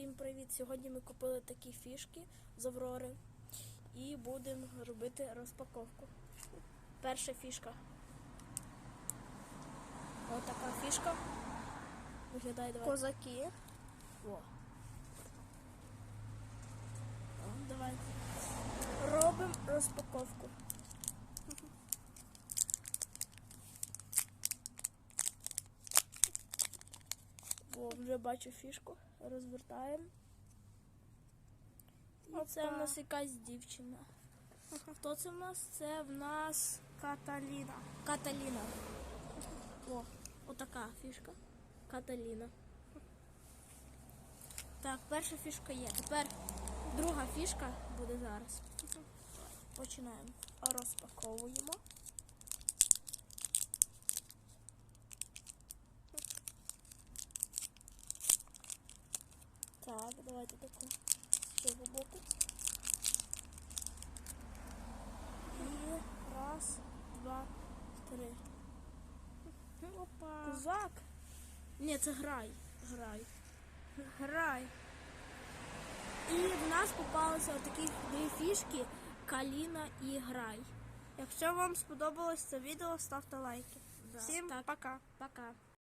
Всім привіт! Сьогодні ми купили такі фішки з Аврори і будемо робити розпаковку. Перша фішка. Ось така фішка. Виглядає давай. Козаки. О. О, давай. Робимо розпаковку. О, вже бачу фішку. Розвертаємо. І це в нас якась дівчина. Хто це в нас? Це в нас Каталіна. Каталіна. О, отака фішка. Каталіна. Так, перша фішка є. Тепер друга фішка буде зараз. Починаємо. Розпаковуємо. Так, давайте таку з цього боку. І раз, два, три. Опа. Козак. Ні, це грай. Грай. Грай. І в нас попалися такі дві фішки Каліна і Грай. Якщо вам сподобалось це відео, ставте лайки. Да, Всім так. пока. Пока.